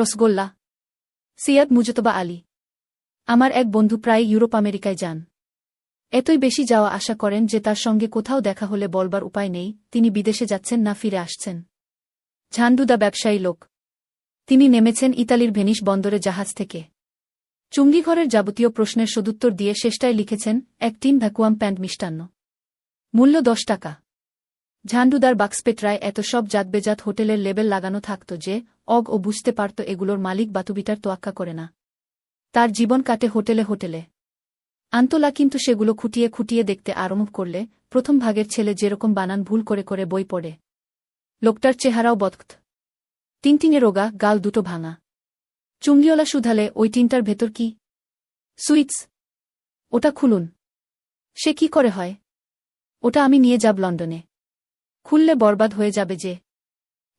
রসগোল্লা। সিয়াদ মুজতবা আলী। আমার এক বন্ধু প্রায় ইউরোপ আমেরিকায় যান। এতই বেশি যাওয়া আশা করেন যে তার সঙ্গে কোথাও দেখা হলে বলবার উপায় নেই, তিনি বিদেশে যাচ্ছেন না, ফিরে আসছেন। ঝান্ডুদা ব্যবসায়ী লোক। তিনি নেমেছেন ইতালির ভেনিস বন্দরে জাহাজ থেকে। চুঙ্গিঘরের যাবতীয় প্রশ্নের সদুত্তর দিয়ে শেষটায় লিখেছেন, এক টিম ভ্যাকুয়াম প্যান্ট মিষ্টান্ন। মূল্য দশ টাকা। ঝান্ডুদার বাক্সপেটরায় এত সব জাতবেজাত হোটেলের লেবেল লাগানো থাকত যে, অগ ও বুঝতে পারত এগুলোর মালিক বাতুবিটার তোয়াক্কা করে না। তার জীবন কাটে হোটেলে হোটেলে। আন্তলা কিন্তু সেগুলো খুঁটিয়ে খুঁটিয়ে দেখতে আরম্ভ করলে, প্রথম ভাগের ছেলে যেরকম বানান ভুল করে করে বই পড়ে। লোকটার চেহারাও বদক্ত। টিংটিংয়ে রোগা, গাল দুটো ভাঙা। চুঙ্গিওলা শুধালে, ওই টিনটার ভেতর কি? সুইটস। ওটা খুলুন। সে কি করে হয়? ওটা আমি নিয়ে যাব লন্ডনে। খুললে বরবাদ হয়ে যাবে যে।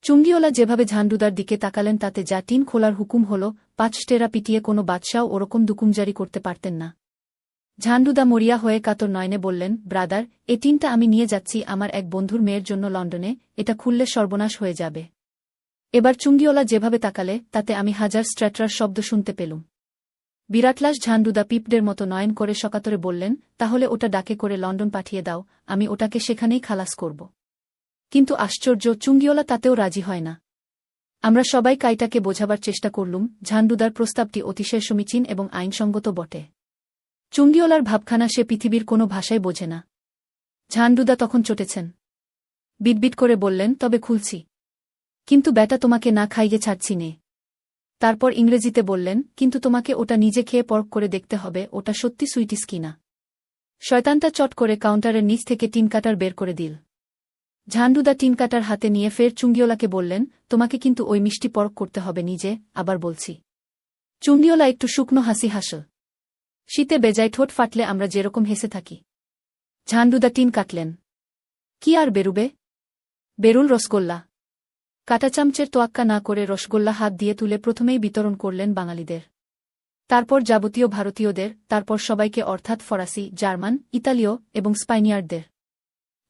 চুঙ্গিওলা যেভাবে ঝান্ডুদার দিকে তাকালেন তাতে যা টিন খোলার হুকুম হল, পাঁচ টেরা পিটিয়ে কোনো বাদশাও ওরকম দুকুমজারি করতে পারতেন না। ঝান্ডুদা মরিয়া হয়ে কাতর নয়নে বললেন, ব্রাদার, এ টিনটা আমি নিয়ে যাচ্ছি আমার এক বন্ধুর মেয়ের জন্য লন্ডনে, এটা খুললে সর্বনাশ হয়ে যাবে। এবার চুঙ্গিওলা যেভাবে তাকালে, তাতে আমি হাজার স্ট্র্যাটরার শব্দ শুনতে পেলুম। বিরাটলাস ঝান্ডুদা পিপডের মতো নয়ন করে সকাতরে বললেন, তাহলে ওটা ডাকে করে লন্ডন পাঠিয়ে দাও, আমি ওটাকে সেখানেই খালাস করব। কিন্তু আশ্চর্য চুঙ্গিওলা তাতেও রাজি হয় না। আমরা সবাই কাইটাকে বোঝাবার চেষ্টা করলুম, ঝান্ডুদার প্রস্তাবটি অতিশয় সমীচীন এবং আইনসঙ্গত বটে। চুঙ্গিওলার ভাবখানা সে পৃথিবীর কোনো ভাষায় বোঝে না। ঝান্ডুদা তখন চটেছেন। বিটবিট করে বললেন, তবে খুলছি। কিন্তু ব্যাটা তোমাকে না খাইয়ে ছাড়ছি নে। তারপর ইংরেজিতে বললেন, কিন্তু তোমাকে ওটা নিজে খেয়ে পরক করে দেখতে হবে, ওটা সত্যি সুইটিস কিনা? শয়তানটা চট করে কাউন্টারের নিচ থেকে টিন কাটার বের করে দিল। ঝান্ডুদা টিন কাটার হাতে নিয়ে ফের চুঙ্গিওলাকে বললেন, তোমাকে কিন্তু ওই মিষ্টি পরক করতে হবে নিজে, আবার বলছি। চুঙ্গিওলা একটু শুকনো হাসি হাসল। শীতে বেজায় ঠোঁট ফাটলে আমরা যেরকম হেসে থাকি। ঝান্ডুদা টিন কাটলেন। কি আর বেরুবে? বেরুল রসগোল্লা। কাটা চামচের তোয়াক্কা না করে রসগোল্লা হাত দিয়ে তুলে প্রথমেই বিতরণ করলেন বাঙালিদের। তারপর যাবতীয় ভারতীয়দের, তারপর সবাইকে অর্থাৎ ফরাসি, জার্মান, ইতালীয় এবং স্পাইনিয়ারদের।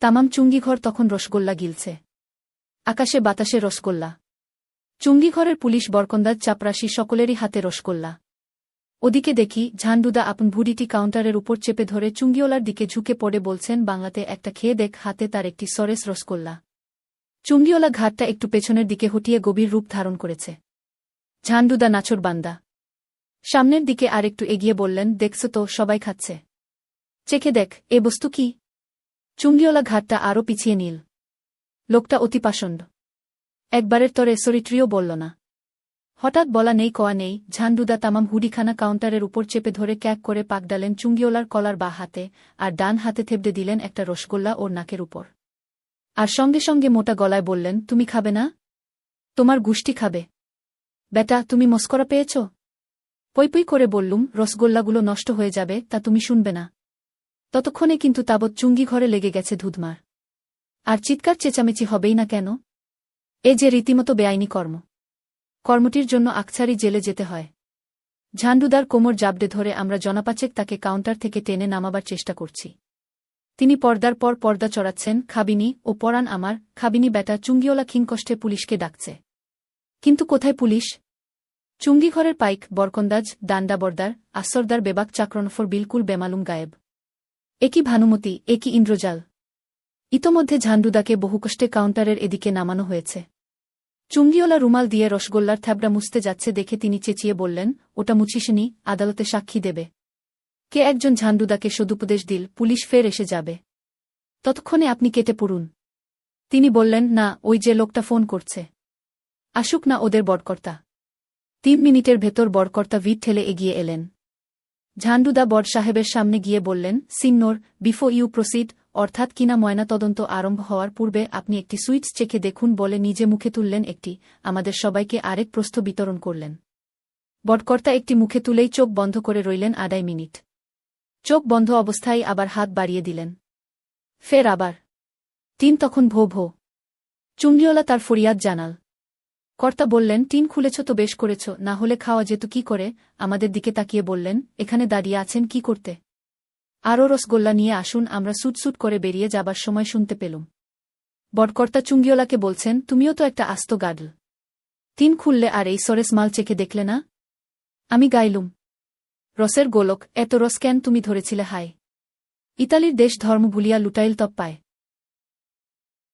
তামাম চুঙ্গিঘর তখন রসগোল্লা গিলছে। আকাশে বাতাসে রসগোল্লা। চুঙ্গিঘরের পুলিশ বরকন্দাজ চাপরাশি সকলেরই হাতে রসগোল্লা। ওদিকে দেখি ঝান্ডুদা আপন ভুড়িটি কাউন্টারের উপর চেপে ধরে চুঙ্গিওলার দিকে ঝুঁকে পড়ে বলছেন, বাংলাতে একটা খেয়ে দেখ, হাতে তার একটি সরেস রসগোল্লা। চুঙ্গিওলা ঘাটটা একটু পেছনের দিকে হটিয়ে গভীর রূপ ধারণ করেছে। ঝান্ডুদা নাচর বান্দা। সামনের দিকে আর একটু এগিয়ে বললেন, দেখছ তো, সবাই খাচ্ছে। চেখে দেখ, এ বস্তু কি? চুঙ্গিওলা ঘাটটা আরও পিছিয়ে নীল। লোকটা অতি পাষণ্ড। একবারের তরে সরিট্রিও বলল না। হঠাৎ বলা নেই কয়া নেই, ঝান্ডুদা তামাম হুডিখানা কাউন্টারের উপর চেপে ধরে ক্যাক করে পাক ডালেন চুঙ্গিওলার কলার বা হাতে আর ডান হাতে থেবড়ে দিলেন একটা রসগোল্লা ওর নাকের উপর। আর সঙ্গে সঙ্গে মোটা গলায় বললেন, তুমি খাবে না? তোমার গুষ্টি খাবে। বেটা, তুমি মস্করা পেয়েছ? পইপই করে বললুম, রসগোল্লাগুলো নষ্ট হয়ে যাবে, তা তুমি শুনবে না। ততক্ষণে কিন্তু তাবৎ চুঙ্গি ঘরে লেগে গেছে ধুধমার আর চিৎকার চেঁচামেচি হবেই না কেন? এ যে রীতিমতো বেআইনি কর্ম। কর্মটির জন্য আকছারি জেলে যেতে হয়। ঝান্ডুদার কোমর জাবডে ধরে আমরা জনাপাচেক তাকে কাউন্টার থেকে টেনে নামাবার চেষ্টা করছি। তিনি পর্দার পর পর্দা চড়াচ্ছেন, খাবিনি ও পরাণ আমার, খাবিনি বেটা চুঙ্গিওলা খিংকষ্টে পুলিশকে ডাকছে। কিন্তু কোথায় পুলিশ? চুঙ্গিঘরের পাইক, বরকন্দাজ দান্ডাবর্দার আসরদার বেবাক চাক্রনফর বিলকুল বেমালুম গায়েব। একই ভানুমতি, একই ইন্দ্রজাল। ইতোমধ্যে ঝান্ডুদাকে বহু কষ্টে কাউন্টারের এদিকে নামানো হয়েছে। চুঙ্গিওলা রুমাল দিয়ে রসগোল্লার থ্যাবড়া মুছতে যাচ্ছে দেখে তিনি চেঁচিয়ে বললেন, ওটা মুছিসনি, আদালতে সাক্ষী দেবে। কে একজন ঝান্ডুদাকে সদুপদেশ দিল, পুলিশ ফের এসে যাবে। ততক্ষণে আপনি কেটে পড়ুন। তিনি বললেন, না, ওই যে লোকটা ফোন করছে। আসুক না ওদের বরকর্তা। তিন মিনিটের ভেতর বরকর্তা ভিট ঠেলে এগিয়ে এলেন। ঝান্ডুদা বর সাহেবের সামনে গিয়ে বললেন সিন্নোর বিফো ইউ প্রসিড, অর্থাৎ কিনা ময়নাতদন্ত আরম্ভ হওয়ার পূর্বে আপনি একটি সুইটস চেখে দেখুন বলে নিজে মুখে তুললেন একটি, আমাদের সবাইকে আরেক প্রস্থ বিতরণ করলেন। বটকর্তা একটি মুখে তুলেই চোখ বন্ধ করে রইলেন আড়াই মিনিট। চোখ বন্ধ অবস্থায় আবার হাত বাড়িয়ে দিলেন। ফের আবার। টিন তখন ভো ভো। চুঙ্গিওলা তার ফরিয়াদ জানাল। কর্তা বললেন, টিন খুলেছ তো বেশ করেছ, না হলে খাওয়া যেত কি করে? আমাদের দিকে তাকিয়ে বললেন, এখানে দাঁড়িয়ে আছেন কি করতে? আরও রসগোল্লা নিয়ে আসুন, আমরা সুটসুট করে বেরিয়ে যাবার সময় শুনতে পেলুম। বটকর্তা চুঙ্গিওলাকে বলছেন, তুমিও তো একটা আস্ত গাডল। তিন খুললে আর এই সরেস মাল চেখে দেখলে না? আমি গাইলুম। রসের গোলক, এত রস কেন তুমি ধরেছিলে, হায়? ইতালির দেশ ধর্ম ভুলিয়া লুটাইল তপ পায়